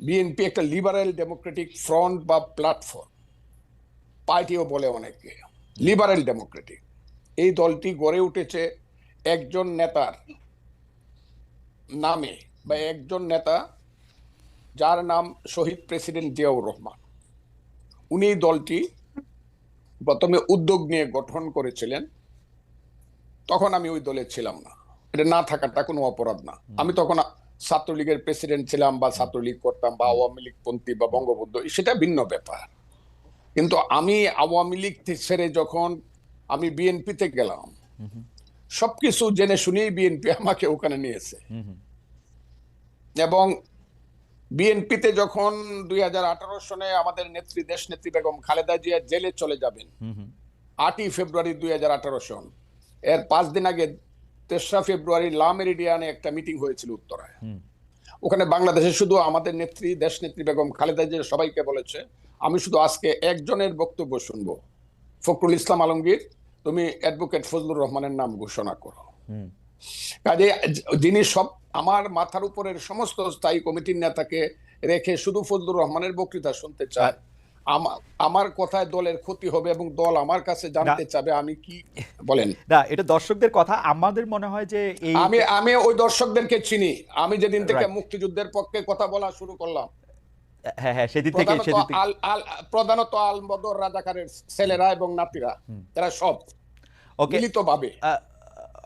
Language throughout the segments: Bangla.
বিএনপি একটা লিবারেল ডেমোক্রেটিক ফ্রন্ট বা প্ল্যাটফর্ম পার্টিও বলে অনেকে লিবারেল ডেমোক্রেটিক এই দলটি গড়ে উঠেছে একজন নেতার নামে বা একজন নেতা যার নাম শহীদ প্রেসিডেন্ট জিয়াউর রহমান। উনি দলটি প্রথমে উদ্যোগ নিয়ে গঠন করেছিলেন, তখন আমি ওই দলে ছিলাম না। এটা না থাকাটা কোনো অপরাধ না। আমি তখন ছাত্রলীগের প্রেসিডেন্ট ছিলাম বা ছাত্রলীগ করতাম বা আওয়ামী লীগ পন্থী বা বঙ্গবন্ধু সেটা ভিন্ন ব্যাপার। কিন্তু আমি আওয়ামী লীগ ছেড়ে যখন আমি বিএনপিতে গেলাম সবকিছু জেনে শুনেই বিএনপি আমাকে ওখানে নিয়েছে এবং বিএনপিতে যখন দুই হাজার আঠারো সনে আমাদের নেত্রী দেশ নেত্রী বেগম খালেদা জিয়া জেলে চলে যাবেন আটই ফেব্রুয়ারি দুই হাজার আঠারো সন এর পাঁচ দিন আগে তেসরা ফেব্রুয়ারি লা মেরিডিয়ানে একটা মিটিং হয়েছিল উত্তরায়। ওখানে বাংলাদেশে শুধু আমাদের নেত্রী দেশ নেত্রী বেগম খালেদা জিয়া সবাইকে বলেছে আমি শুধু আজকে একজনের বক্তব্য শুনব। ফখরুল ইসলাম আলমগীর তুমি অ্যাডভোকেট ফজলুর রহমানের নাম ঘোষণা করো। কাজে যিনি সব আমার মাথার উপরের সমস্ত স্থায়ী কমিটির নেতাকে রেখে শুধু ফজলুর রহমানের বক্তৃতা শুনতে চায় আমার কথায় দলের ক্ষতি হবে এবং দল আমার কাছে জানতে চাবে আমি কি বলেন? না এটা দর্শকদের কথা। আমাদের মনে হয় যে আমি আমি ওই দর্শকদেরকে চিনি। আমি যেদিন থেকে মুক্তিযুদ্ধের পক্ষে কথা বলা শুরু করলাম। হ্যাঁ হ্যাঁ সেদিন থেকে প্রধানত সেদিন থেকে। আল আল প্রধানত আল বদর রাজাকারের ছেলেরা এবং নাতিরা এরা সব ওকে মিলিত ভাবে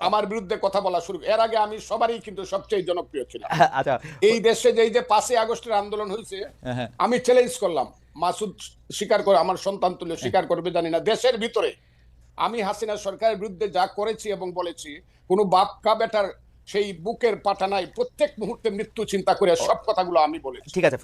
আমার বিরুদ্ধে কথা বলা শুরু। এর আগে আমি সবারই কিন্তু সবচেয়ে জনপ্রিয় ছিলাম। আচ্ছা। এই দেশে যে এই যে পাঁচই আগস্টের আন্দোলন হয়েছে হ্যাঁ। আমি চ্যালেঞ্জ করলাম। মাসুদ স্বীকার করে আমার সন্তান তুলে স্বীকার করবে জানি না। দেশের ভিতরে আমি হাসিনা সরকারের বিরুদ্ধে যা করেছি এবং বলেছি কোনো বাপকা বেটার সেই বুকের পাঠানায় প্রত্যেক মুহূর্তে মৃত্যু চিন্তা করে সব কথাগুলো আমি বলেছি। ঠিক আছে